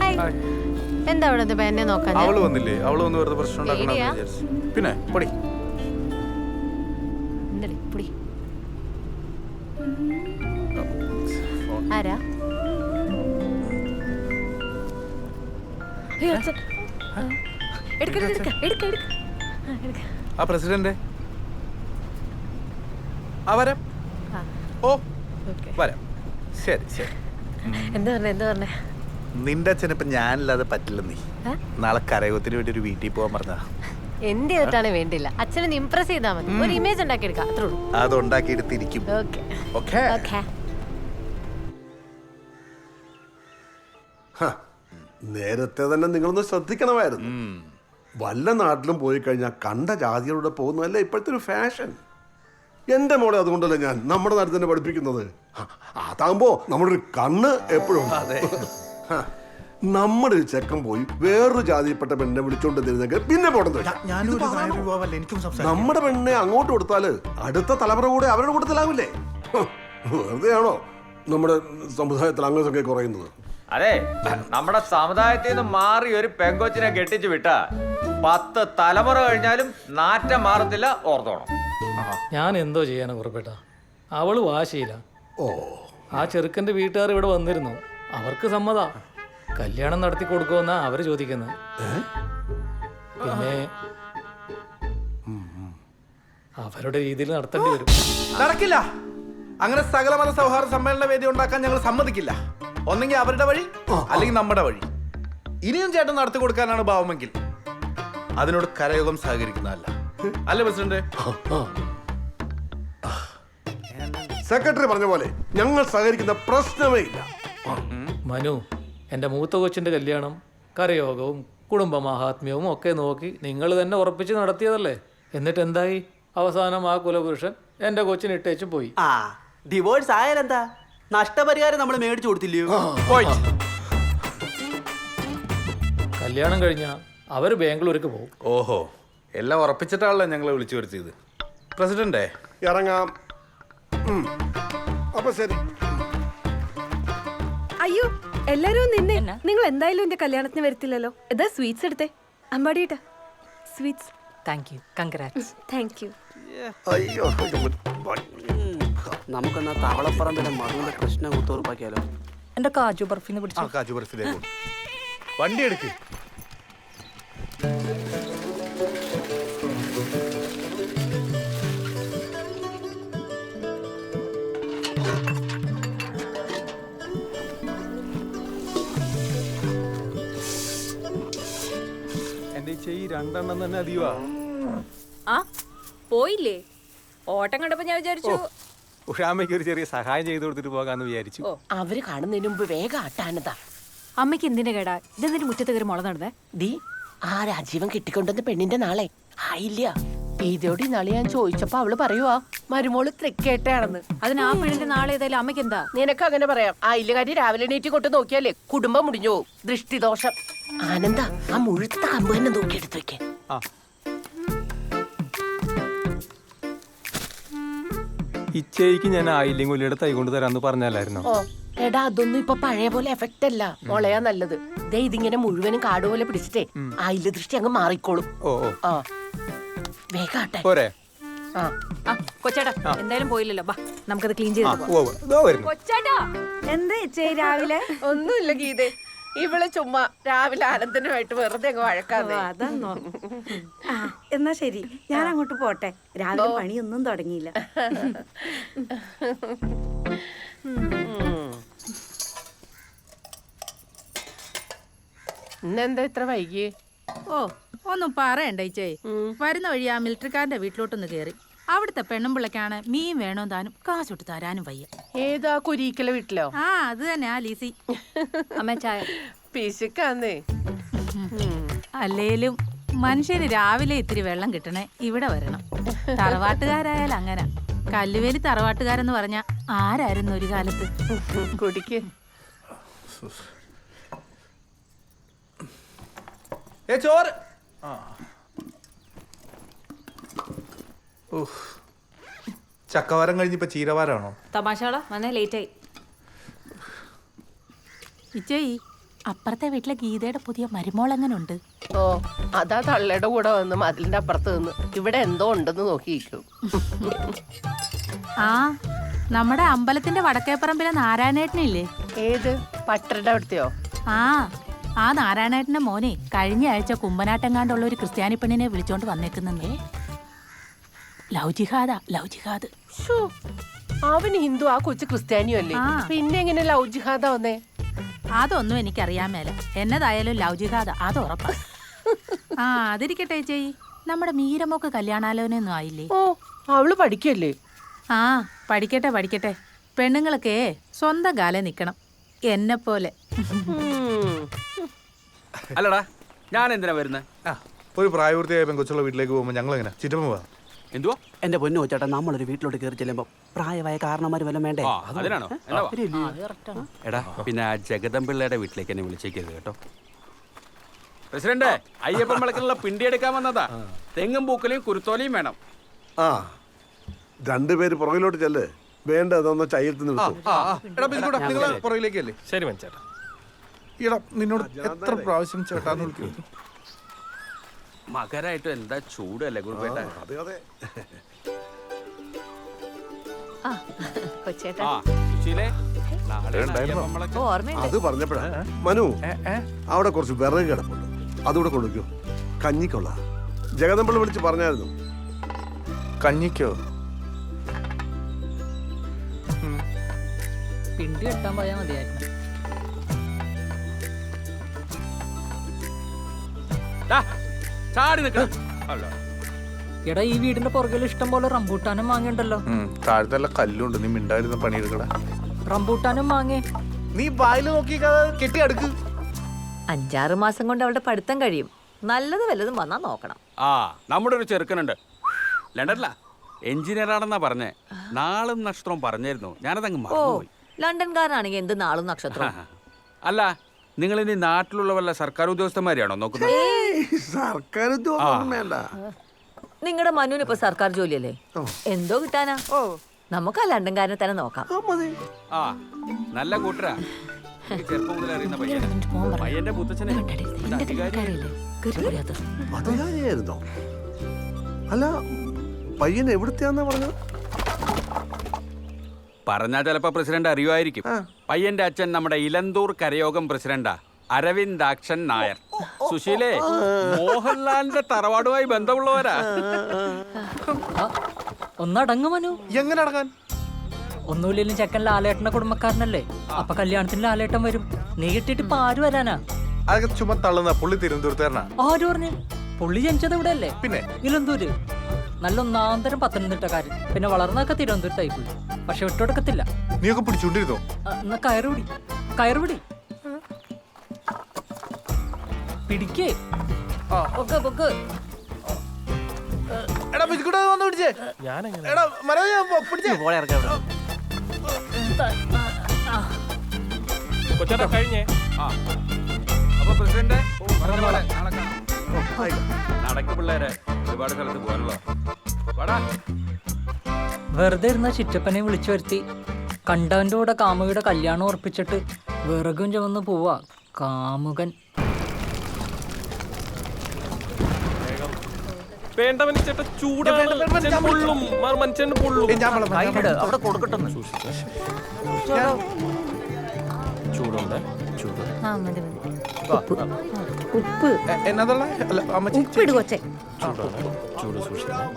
Hi എന്താ അവിടെ ഇത് എന്നെ നോക്കാൻ? അവൾ വന്നില്ലേ? അവൾ വന്ന് വെറുതെ പ്രശ്നം? വിചാരിച്ചു. പിന്നെ പൊടി. എന്തടി പുടി. ആരാ? അയ്യോ, അച്ഛൻ. എടുക്ക, എടുക്ക, എടുക്ക, എടുക്ക, എടുക്ക. ആ, എടുക്ക. ആ പ്രസിഡന്റ്. ആ വരാം. ആ, ഓ ഓക്കേ. വരാം. ശരി ശരി. എന്താ പറഞ്ഞേ എന്താ പറഞ്ഞേ? നിന്റെ അച്ഛനിപ്പോ ഞാനില്ലാതെ പറ്റില്ല നീ. നാളെ കരയോത്തിന് വേണ്ടി ഒരു വീട്ടിൽ പോകാൻ പറഞ്ഞതാ എന്റെ ചെയ്തിട്ടാണ് വേണ്ടില്ല. അച്ഛനെ ഇംപ്രസ് ചെയ്താൽ മതി. ഒരു ഇമേജ് ഉണ്ടാക്കി എടുക്കാം അത്രേ ഉള്ളൂ. അത് ഉണ്ടാക്കിയെടുത്തിരിക്കും. ഓക്കെ. ഓക്കേ. ഹ, നേരത്തെ തന്നെ നിങ്ങളൊന്ന് ശ്രദ്ധിക്കണമായിരുന്നു. വല്ല നാട്ടിലും പോയി കഴിഞ്ഞാൽ കണ്ട ജാതികളുടെ പോകുന്നതല്ല ഇപ്പോഴത്തെ ഒരു ഫാഷൻ എന്റെ മോളെ അതുകൊണ്ടല്ലേ ഞാൻ നമ്മുടെ നാട്ടിൽ തന്നെ പഠിപ്പിക്കുന്നത്. അതാകുമ്പോ നമ്മുടെ ഒരു കണ്ണ് എപ്പോഴും ഹ, നമ്മുടെ ഒരു ചെക്കൻ പോയി വേറൊരു ജാതിയിൽപ്പെട്ട പെണ്ണെ വിളിച്ചോണ്ട് തരുന്നെങ്കിൽ പിന്നെ. എനിക്കും നമ്മുടെ പെണ്ണെ അങ്ങോട്ട് കൊടുത്താൽ അടുത്ത തലമുറ കൂടെ അവരുടെ കൂട്ടത്തിലാവില്ലേ? വെറുതെയാണോ നമ്മുടെ സമുദായത്തിൽ അംഗസംഖ്യ കുറയുന്നത്? അതെ നമ്മുടെ സമുദായത്തിൽ നിന്ന് മാറി ഒരു പെങ്കൊച്ചിനെ കെട്ടിച്ചു വിട്ട പത്ത് തലമുറ കഴിഞ്ഞാലും നാറ്റം മാറത്തില്ല ഓർത്തോണം. ഞാൻ എന്തോ ചെയ്യാനാ കുറപ്പേട്ട അവൾ വാശിയില്ല ഓ. ആ ചെറുക്കന്റെ വീട്ടുകാർ ഇവിടെ വന്നിരുന്നു. അവർക്ക് സമ്മതാ. കല്യാണം നടത്തി കൊടുക്കുമെന്നാ അവർ ചോദിക്കുന്നത് പിന്നെ അവരുടെ രീതിയിൽ നടത്തേണ്ടി വരും. നടക്കില്ല. അങ്ങനെ സകലമത സൗഹാർദ്ദ സമ്മേളന വേദി ഉണ്ടാക്കാൻ ഞങ്ങൾ സമ്മതിക്കില്ല. ഒന്നെങ്കിൽ അവരുടെ വഴി അല്ലെങ്കിൽ നമ്മുടെ വഴി. ഇനിയും ചേട്ടൻ നടത്തി കൊടുക്കാനാണ് ഭാവമെങ്കിൽ. അതിനോട് കരയോഗം സഹകരിക്കുന്നതല്ല. അല്ലേ പ്രസിഡന്റ്? സെക്രട്ടറി പറഞ്ഞ പോലെ ഞങ്ങൾ സഹകരിക്കുന്ന പ്രശ്നമേ ഇല്ല. മനു എന്റെ മൂത്ത കൊച്ചിന്റെ കല്യാണം കരയോഗവും കുടുംബ മാഹാത്മ്യവും ഒക്കെ നോക്കി നിങ്ങൾ തന്നെ ഉറപ്പിച്ച് നടത്തിയതല്ലേ? എന്നിട്ട് എന്തായി? അവസാനം ആ കുലപുരുഷൻ എന്റെ കൊച്ചിന് ഇട്ടേച്ച് പോയി. ആ ഡിവോഴ്സ് ആയാലെന്താ? നഷ്ടപരിഹാരം നമ്മൾ മേടിച്ചു കൊടുത്തില്ലയോ? കല്യാണം കഴിഞ്ഞ അവർ ബാംഗ്ലൂർക്ക് പോകും. ഓഹോ എല്ലാം ഉറപ്പിച്ചിട്ടാണല്ലോ ഞങ്ങളെ വിളിച്ചു വരുത്തിയത്. പ്രസിഡന്റേ ഇറങ്ങാം. അപ്പൊ ശരി. അയ്യോ എല്ലാരും നിന്നെ. നിങ്ങൾ എന്തായാലും എന്റെ കല്യാണത്തിന് വരത്തില്ലല്ലോ. ഇതാ സ്വീറ്റ്സ് എടുത്തേ. അമ്പാടിയേട്ടാ. Sweets. Thank you congrats thank you അയ്യോ നമുക്കെന്നാ കുത്തുറപ്പാക്കിയാലോ എന്റെ കാജു ബർഫിന്ന് ആ പിടിച്ചു കാജു ബർഫിലേക്ക്. വണ്ടി എടുക്ക്. രണ്ടെണ്ണം തന്നെ അധികമാ. ആ പോയില്ലേ? ഓട്ടം കണ്ടപ്പോ ഞാൻ വിചാരിച്ചു ഉഷാമ്മയ്ക്ക് ഒരു ചെറിയ സഹായം ചെയ്തു കൊടുത്തിട്ട് പോകാന്ന് വിചാരിച്ചു. അവർ കാണുന്നതിന് മുമ്പ് വേഗം ആട്ടാനതാ. അമ്മയ്ക്ക് എന്തിന്റെ കേടാ? ഇതെന്തിനു മുറ്റത്ത് കയറി മുള നടന്നേ? ദീ ആ രാജീവൻ കിട്ടിക്കൊണ്ടുവന്ന പെണ്ണിന്റെ നാളെ? ആയില്ല ഇതോടെ നാളെ ഞാൻ ചോദിച്ചപ്പോ അവൾ പറയുവാ മരുമോൾ തൃക്കേട്ടയാണെന്ന്. അതിന് ആ പെണ്ണിന്റെ നാളെ ഏതായാലും അമ്മയ്ക്ക് എന്താ? നിനക്ക് അങ്ങനെ പറയാം. ആയില്ല കാര്യം രാവിലെ എണീറ്റ് കൊണ്ട് നോക്കിയാലേ കുടുംബം മുടിഞ്ഞു ദൃഷ്ടിദോഷം. ആനന്ദ ആ മുഴുത്ത കമ്പ് തന്നെ എടുത്തു വെക്കേ. ഇച്ചയ്ക്ക് ഞാൻ ആയില്ലെങ്കിൽ ഉള്ളിയുടെ തൈ കൊണ്ട് തരാന്ന് പറഞ്ഞല്ലായിരുന്നു ഓ എടാ അതൊന്നും ഇപ്പൊ പഴയ പോലെ എഫക്റ്റ് അല്ല. മുളയാ നല്ലത്. ദേ ഇതിങ്ങനെ മുഴുവനും കാട് പോലെ പിടിച്ചിട്ടേ ആയില്ല ദൃഷ്ടി അങ്ങ് മാറിക്കോളും. ഓ ഓ. ആ. വേഗാട്ടെ പോരെ. ആ. ആ കൊച്ചേട്ടാ എന്തായാലും പോയില്ലല്ലോ. ബാ നമുക്കത് ക്ലീൻ ചെയ്ത് കൊച്ചേട്ടാ എന്താ രാവിലെ ഒന്നുമില്ല ഗീതേ. ഇവൾ ചുമ്മാ രാവിലെ ആനന്ദനുമായിട്ട് വെറുതെ അങ്ങ് വഴക്കാതെ അതാന്നോ. എന്നാ ശരി. ഞാൻ അങ്ങോട്ട് പോട്ടെ. രാവിലെ പണിയൊന്നും തുടങ്ങിയില്ല. ഇന്നെന്താ ഇത്ര വൈകി? ഓ ഒന്നും പറയണ്ട ഇച്ചേ. വരുന്ന വഴി ആ മിലിറ്ററിക്കാരന്റെ വീട്ടിലോട്ടൊന്ന് കയറി അവിടുത്തെ പെണ്ണുമ്പിള്ളക്കാണ് മീൻ വേണോ താനും കാശൊട്ട് തരാനും വയ്യ. ഏതാ കുരീക്കല വീട്ടിലോ? ആ അത് തന്നെ ആ ലീസി. അമ്മ ചായ. പിശുക്കാന്നേ. അല്ലേലും മനുഷ്യന് രാവിലെ ഇത്തിരി വെള്ളം കിട്ടണേ ഇവിടെ വരണം. തറവാട്ടുകാരായാൽ അങ്ങനെ. കല്ലുവേലി തറവാട്ടുകാരെന്ന് പറഞ്ഞ ആരായിരുന്നു ഒരു കാലത്ത്? കുടിക്ക്. ഏ ചോറ്. ആ. ചക്കവാരം കഴിഞ്ഞിപ്പോ ചീരവാരാണോ? തമാശകളാ വന്നേ ലേറ്റ് ആയി ഇച്ചേ അപ്പുറത്തെ വീട്ടിലെ ഗീതയുടെ പുതിയ മരുമോൾ എങ്ങനെ ഉണ്ട് ഓ അതാ തള്ളയുടെ കൂടെ വന്ന് മതിലിന്റെ അപ്പുറത്ത് നിന്ന്. ഇവിടെ എന്തോ ഉണ്ടെന്ന് നോക്കിയിരിക്കും. ആ നമ്മുടെ അമ്പലത്തിന്റെ വടക്കേപ്പറമ്പിലെ നാരായണേട്ടനില്ലേ? ഏത്? പട്ടരുടെ അവിടുത്തെയോ? ആ ആ നാരായണേട്ടന്റെ മോനെ കഴിഞ്ഞ ആഴ്ച കുമ്പനാട്ടെങ്ങാണ്ടുള്ള ഒരു ക്രിസ്ത്യാനി പെണ്ണിനെ വിളിച്ചോണ്ട് വന്നേക്കുന്നേ ലവ് ജിഹാദാ ലവ് ജിഹാദ് ഹിന്ദു ആ കൊച്ചു ക്രിസ്ത്യാനിയും അല്ലേ പിന്നെ എങ്ങനെ ലവ് ജിഹാദ വന്നേ? അതൊന്നും എനിക്കറിയാൻ മേല. എന്നതായാലും ലവ് ജിഹാദ അത് ഉറപ്പാ. ആ അതിരിക്കട്ടെ ചേച്ചി. നമ്മുടെ മീരമൊക്കെ കല്യാണാലോനൊന്നും ആയില്ലേ? ഓ അവൾ പഠിക്കല്ലേ? ആ പഠിക്കട്ടെ പഠിക്കട്ടെ. പെണ്ണുങ്ങളൊക്കെ സ്വന്തം കാലം നിക്കണം. എന്നെ പോലെ. അല്ലടാ ഞാൻ എന്തിനാ വരുന്നത് ഒരു പ്രായപൂർത്തിയായ പെങ്കൊച്ചുള്ള വീട്ടിലേക്ക് പോകുമ്പോൾ ഞങ്ങൾ എങ്ങനെ ചുറ്റുമ്പോ പോവാം? എന്തുവാ? എന്റെ പൊന്നു ചേട്ടാ നമ്മളൊരു വീട്ടിലോട്ട് കയറി ചെല്ലുമ്പോ പ്രായമായ കാരണന്മാര് വല്ലതും വേണ്ടേ? അതിനാണോ? എടാ പിന്നെ ആ ജഗദമ്പിള്ളയുടെ വീട്ടിലേക്ക് എന്നെ വിളിച്ചേക്കരുത് കേട്ടോ. പ്രസിഡന്റ് അയ്യപ്പൻ വിളക്കിലുള്ള പിണ്ടി എടുക്കാൻ വന്നതാ. തെങ്ങും പൂക്കലയും കുരുത്തോലയും വേണം. ആ രണ്ടുപേര് പുറകിലോട്ട് ചെല്ല്. വേണ്ട അതൊന്ന് ചയ്യത്ത് നിർത്തും ശരി നിന്നോട് എത്ര പ്രാവശ്യം ചേട്ടാന്ന് വിളിക്കും. മകരായിട്ടും എന്താ ചൂടല്ലേ ഗുരുപേട്ട അതെ അതെ. ആ കൊച്ചേട്ടാ. ആ സുശീലേ നാളെ അയ്യപ്പൻ വിളക്ക് ഓർമ്മയുണ്ട്. അത് പറഞ്ഞപ്പോഴാ. മനു അവിടെ കുറച്ച് വിറക് കിടപ്പുണ്ട്. അതുകൂടെ കൊടുക്കൂ കഞ്ഞിക്കൊള്ള. ജഗദമ്പിള്ള വിളിച്ച് പറഞ്ഞായിരുന്നു. കഞ്ഞിക്കോ? പിണ്ടി കെട്ടാൻ പോയാൽ മതിയായിരുന്നു. ചാടി നിൽക്കണം അല്ല. എടാ ഈ വീടിന്റെ പുറകിൽ ഇഷ്ടം പോലെ റംബൂട്ടാനും മാങ്ങയുണ്ടല്ലോ. താഴത്തെ കല്ലുണ്ട്. നീ മിണ്ടായിരുന്ന പണിയെടുക്കടാ. റംബൂട്ടാനും മാങ്ങേ. നീ വായിൽ നോക്കി കെട്ടി അടുക്ക്. അഞ്ചാറ് മാസം കൊണ്ട് അവളുടെ പഠിത്തം കഴിയും. നല്ലത് വല്ലതും വന്നാ നോക്കണം. ആ നമ്മുടെ ഒരു ചെറുക്കനുണ്ട്. ലണ്ടനിലാ. എഞ്ചിനീയർ ആണെന്നാ പറഞ്ഞേ. നാളും നക്ഷത്രവും പറഞ്ഞായിരുന്നു. ഞാനതങ്ങ് മറന്നുപോയി. ലണ്ടൻകാരനാണെങ്കിൽ എന്ത് നാളും നക്ഷത്രം അല്ല നിങ്ങൾ ഇനി നാട്ടിലുള്ള വല്ല സർക്കാർ ഉദ്യോഗസ്ഥന്മാരെയാണോ നോക്കുന്നത്? സർക്കാർ ഉദ്യോഗം വേണ്ട. നിങ്ങളുടെ മനുവിന് ഇപ്പൊ സർക്കാർ ജോലിയല്ലേ? എന്തോ കിട്ടാനാ? നമുക്ക് ആ ലണ്ടൻകാരനെ തന്നെ നോക്കാം. ആ നല്ല കൂട്ടരാ. എനിക്ക് ചെറുപ്പം മുതൽ അറിയുന്ന പയ്യന്റെ മുത്തച്ഛനെ. ഒരു അല്ല പയ്യൻ എവിടുത്തെയാന്നാ പറഞ്ഞത്? പറഞ്ഞാ ചിലപ്പോ പ്രസിഡന്റ് അറിയുമായിരിക്കും. പയ്യന്റെ അച്ഛൻ നമ്മുടെ ഇലന്തൂർ കരയോഗം പ്രസിഡന്റാ. അരവിന്ദാക്ഷൻ നായർ. സുശീലേ മോഹൻലാലിന്റെ തറവാടുമായി ബന്ധമുള്ളവരാ. ഒന്നടങ്ങു മനു. എങ്ങനെ അടങ്ങാൻ? ഒന്നുമില്ലെങ്കിലും ചെക്കൻ ലാലേട്ടന്റെ കുടുംബക്കാരനല്ലേ? അപ്പൊ കല്യാണത്തിന് ലാലേട്ടൻ വരും. നീ കിട്ടിയിട്ട് ഇപ്പൊ ആര് വരാനാ? അതൊക്കെ ചുമ തള്ളുന്ന പുള്ളി തിരുവനന്തപുരത്തുകാരനാ. ആര് പറഞ്ഞു? പുള്ളി ജനിച്ചത് ഇവിടെ അല്ലേ പിന്നെ? ഇലന്തൂര്. നല്ല ഒന്നാന്തരം പത്തനംതിട്ടക്കാരൻ പിന്നെ വളർന്നൊക്കെ തിരുവനന്തപുരത്തായി പോയി പക്ഷെ വിട്ടുകൊടുക്കത്തില്ല നീയൊക്കെ പിടിച്ചോണ്ടിരുന്നോ എന്നാ കയറുപിടി. കയറുപിടി. പിടിക്കേ. പൊക്ക് പൊക്ക് എടാ ബിസ്കൂട്ട് വന്ന് പിടിച്ചേ. എടാ മരം ഞാൻ പൊ- പിടിച്ചേ. പോളെ ഇറക്കാം ഇവിടെ. കൊച്ചേട്ടാ കഴിഞ്ഞേ? ആ. അപ്പൊ പ്രസിഡന്റ്? നാളെ കാണാം. പിള്ളേരെ. ഒരുപാട് സ്ഥലത്ത് പോകാനുള്ള വാടാ. വെറുതെ ഇരുന്ന ചിറ്റപ്പനെ വിളിച്ചു വരുത്തി. കണ്ടവന്റെ കൂടെ കാമുകിയുടെ കല്യാണം ഉറപ്പിച്ചിട്ട് വിറകും ചുമന്ന് പോവാ. കാമുകൻ. ഉപ്പ് ചൂടാണ്. മനുഷ്യൻ പൊള്ളും. പൊള്ളും. അവിടെ കൊടുക്കട്ടെ ചൂടുണ്ട്? ചൂട്. ആ മതി മതി. എ- എന്നതുള്ള എന്നതല്ല അമ്മച്ചി ഉപ്പിട് കൊച്ചേ. ചൂട് സൂക്ഷിക്കണം.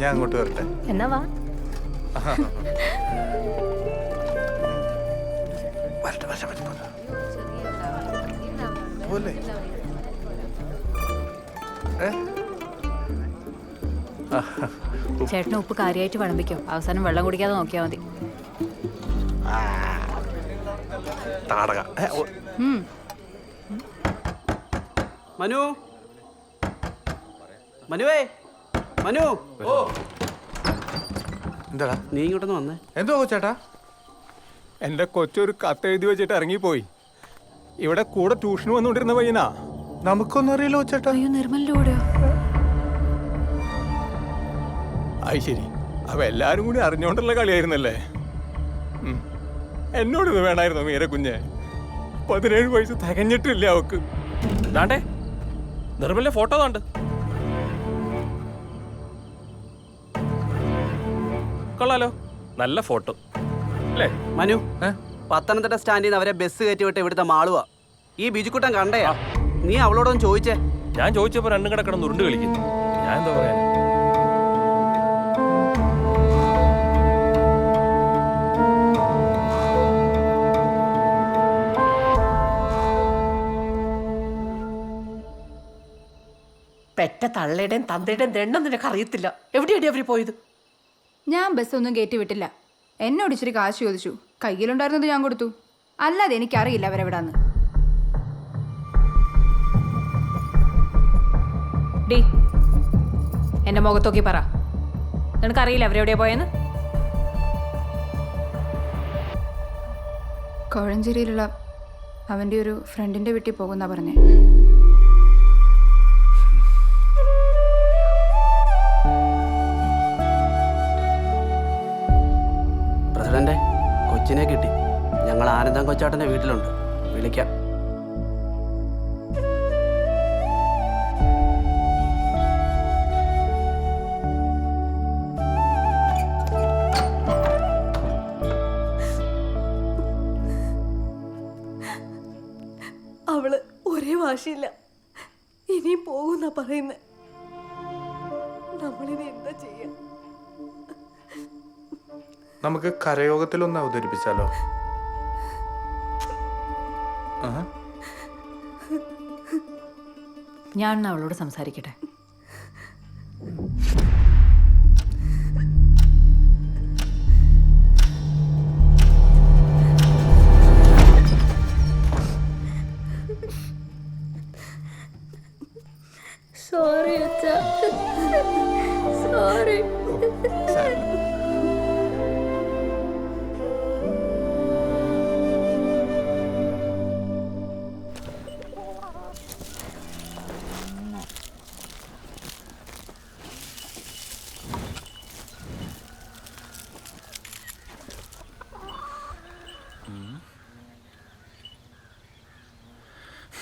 ഞാൻ അങ്ങോട്ട് വരട്ടെ. എന്നാ വാ. വരട്ടെ വരട്ടെ വരട്ടെ വരട്ടെ. പോലെ. ഏ? ചേട്ടന് ഉപ്പ് കാര്യമായിട്ട് വിളമ്പിക്കോ അവസാനം വെള്ളം കുടിക്കാതെ നോക്കിയാൽ മതി. താടക. മനു. മനുവേ മനു. ഓ. എന്താടാ? നീ ഇങ്ങോട്ടൊന്ന് വന്നേ. എന്തോ ചേട്ടാ എന്റെ കൊച്ചൊരു കത്ത് എഴുതി വെച്ചിട്ട് ഇറങ്ങിപ്പോയി. ഇവിടെ കൂടെ ട്യൂഷന് വന്നുകൊണ്ടിരുന്ന പയ്യനാ. നമുക്കൊന്നും അറിയില്ലോ ചേട്ടാ അയ്യോ നിർമ്മലിന്റെ കൂടെയോ? അത് ശരി. അവ എല്ലാരും കൂടി അറിഞ്ഞോണ്ടുള്ള കളിയായിരുന്നല്ലേ. എന്നോട് ഇത് വേണമായിരുന്നു മീര കുഞ്ഞെ. പതിനേഴ് വയസ്സ് തികഞ്ഞിട്ടില്ല അവക്ക്. ദാണ്ടേ നിർമ്മലിന്റെ ഫോട്ടോ കണ്ട് കൊള്ളാലോ. നല്ല ഫോട്ടോ. അല്ലേ? മനു പത്തനംതിട്ട സ്റ്റാൻഡിൽ നിന്ന് അവരെ ബസ് കയറ്റി വിട്ട് ഇവിടുത്തെ മാളുവാ. ഈ ബിജുക്കുട്ടൻ കണ്ടേ നീ അവളോടൊന്ന് ചോദിച്ചേ. ഞാൻ ചോദിച്ചപ്പോ രണ്ടും കിടക്കണം ഉരുണ്ട് കളിക്കുന്നു. ഞാൻ എന്താ പറയാ? പെറ്റ തള്ളയുടെയും തന്തയുടെയും ദണ്ണം നിനക്ക് അറിയത്തില്ല. എവിടെയാണ് അവർ പോയത്? ഞാൻ ബസ് ഒന്നും കയറ്റി വിട്ടില്ല. എന്നോട് ഇച്ചിരി കാശ് ചോദിച്ചു. കയ്യിലുണ്ടായിരുന്നത് ഞാൻ കൊടുത്തു. അല്ലാതെ എനിക്കറിയില്ല അവരെവിടാന്ന്. ഡി എന്റെ മുഖത്തോക്കി പറ. നിനക്കറിയില്ല അവരെവിടെയാ പോയെന്ന്? കോഴഞ്ചേരിയിലുള്ള അവന്റെ ഒരു ഫ്രണ്ടിന്റെ വീട്ടിൽ പോകുന്ന പറഞ്ഞേ. ഞങ്ങൾ വീട്ടിലുണ്ട്. വിളിക്കാം. അവൾ ഒരേ വാശിയില്ല. ഇനി പോകുന്ന പറയുന്നത് നമ്മളിനി എന്താ ചെയ്യാ? നമുക്ക് കരയോഗത്തിലൊന്ന് അവതരിപ്പിച്ചാലോ? ഞാൻ അവളോട് സംസാരിക്കട്ടെ?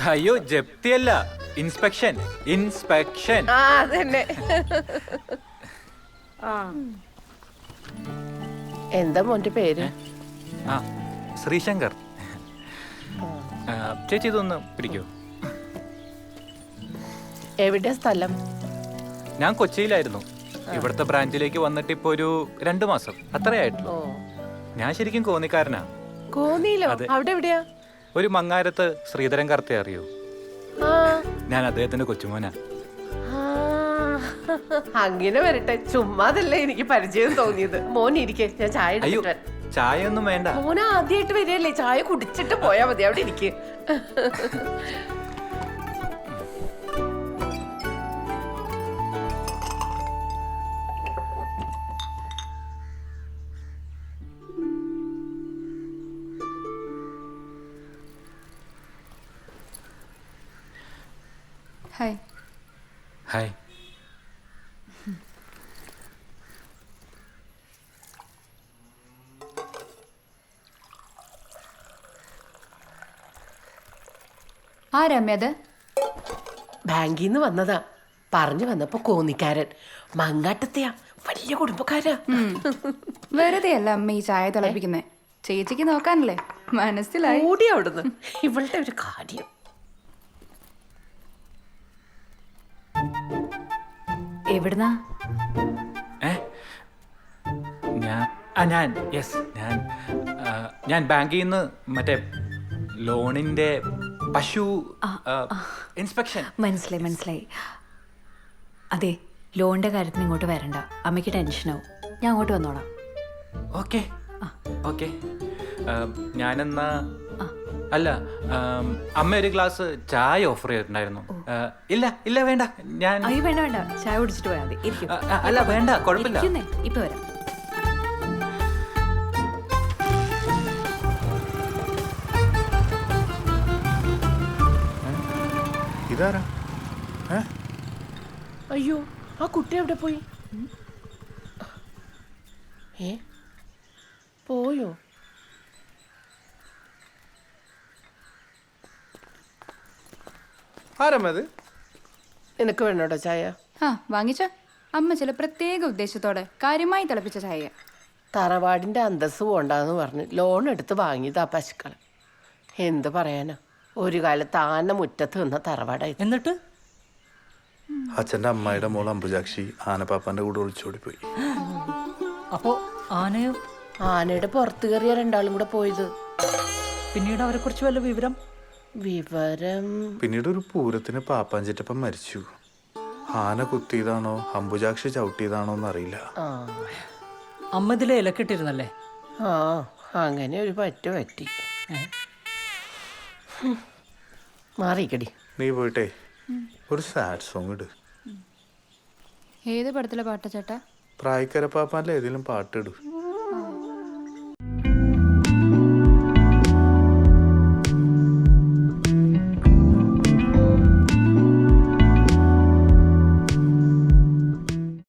അയ്യോ ജപ്തിയല്ല. ഇൻസ്പെക്ഷൻ. ഇൻസ്പെക്ഷൻ. ആ അതന്നെ. എന്താ മോന്റെ പേര്? ആ ശ്രീശങ്കർ. ആ, ചേച്ചി ഇതൊന്ന് പിടിക്കൂ. എവിടെ സ്ഥലം? ഞാൻ കൊച്ചിയിലായിരുന്നു. ഇവിടുത്തെ ബ്രാഞ്ചിലേക്ക് വന്നിട്ട് ഇപ്പൊ ഒരു രണ്ടു മാസം. അത്രയായിട്ടുള്ളൂ ഓ. ഞാൻ ശരിക്കും കോന്നിക്കാരനാ. കോന്നിയിലോ? അവിടെ എവിടെയാ? ഒരു മങ്ങാരത്ത് ശ്രീധരൻ കർത്തെ അറിയോ? ഞാൻ അദ്ദേഹത്തിന്റെ കൊച്ചുമോനാ. അങ്ങനെ വരട്ടെ. ചുമ്മാതല്ലേ എനിക്ക് പരിചയം തോന്നിയത്. മോൻ ഇരിക്കെ ഞാൻ ചായ അയ്യോ ചായ ഒന്നും വേണ്ട. മോൻ ആദ്യമായിട്ട് വരികയല്ലേ? ചായ കുടിച്ചിട്ട് പോയാ മതി. അവിടെ ഇരിക്കെ. ഹായ് ഹായ് ആ രമ്യ അത്? ബാങ്കിൽ നിന്ന് വന്നതാ. പറഞ്ഞു വന്നപ്പോ കോന്നിക്കാരൻ. മങ്ങാട്ടത്തെയാ. വലിയ കുടുംബക്കാരാ. വെറുതെ അല്ല അമ്മ ഈ ചായ തിളപ്പിക്കുന്നേ. ചേച്ചിക്ക് നോക്കാനല്ലേ? മനസ്സിലായി. ഓടി അവിടുന്ന്. ഇവളുടെ ഒരു കാര്യം. എവിടുന്നാ? ഞാൻ ആ ഞാൻ യെസ് ഞാൻ ആ, ഞാൻ ബാങ്കിൽ നിന്ന് മറ്റേ ലോണിന്റെ പശു ഇൻസ്പെക്ഷൻ. മനസ്സിലായി മനസ്സിലായി. അതെ ലോണിന്റെ കാര്യത്തിന് ഇങ്ങോട്ട് വരണ്ട. അമ്മയ്ക്ക് ടെൻഷനാവും. ഞാൻ അങ്ങോട്ട് വന്നോളാം. ഓക്കെ. ഓക്കെ. ഞാനെന്നാ അല്ല ആം, അമ്മ ഒരു ഗ്ലാസ് ചായ ഓഫർ ചെയ്തിട്ടുണ്ടായിരുന്നു. ആ, ഇല്ല ഇല്ല വേണ്ട. ഞാൻ അയ്യോ വേണ്ട വേണ്ട. ചായ കുടിച്ചിട്ട് പോയാൽ മതി. ഇരിക്കും. അല്ല വേണ്ട കുഴപ്പമില്ല. ഇരിക്കുന്നേ. ഇപ്പൊ വരാം. ഇതാരാ? അയ്യോ ആ കുട്ടി എവിടെ പോയി? ഏ? പോയോ? ആരമ്മത്? നിനക്ക് വേണോട്ടോ ചായ. ആ വാങ്ങിച്ച. അമ്മ ചില പ്രത്യേക ഉദ്ദേശത്തോടെ കാര്യമായി തിളപ്പിച്ച ചായ തറവാടിന്റെ അന്തസ് പോണ്ടെന്ന് പറഞ്ഞ് ലോൺ എടുത്ത് വാങ്ങിയതാ പശുക്കൾ എന്ത് പറയാനാ? ഒരു കാലത്ത് ആന മുറ്റത്ത് നിന്ന തറവാടായി. എന്നിട്ട്? അച്ഛന്റെ അമ്മയുടെ മോൾ അമ്പുജാക്ഷി ആനപ്പാപ്പാന്റെ കൂടെ ഒളിച്ചോടി പോയി അപ്പോ ആനയോ? ആനയുടെ പുറത്ത് കയറിയ രണ്ടാളും കൂടെ പോയത്. പിന്നീട് അവരെ കുറിച്ച് വല്ല വിവരം? വിവരം. പിന്നീട് ഒരു പൂരത്തിന് പാപ്പാഞ്ചിറ്റപ്പം മരിച്ചു. ആന കുത്തിയതാണോ അമ്പുജാക്ഷി ചവിട്ടിയതാണോ എന്നറിയില്ല. ആ. അമ്മ ഇതിലെ ഇലക്കിട്ടിരുന്നല്ലേ? ആ അങ്ങനെ ഒരു പറ്റു പറ്റി. മാറിക്കടി നീ പോയിട്ടേ ഒരു സാഡ് സോങ് ഇട്. ഏത് പടത്തിലെ പാട്ട ചേട്ടാ? പ്രായക്കര പാപ്പാന്റെ ഏതെങ്കിലും പാട്ടിടും ഇടൂ.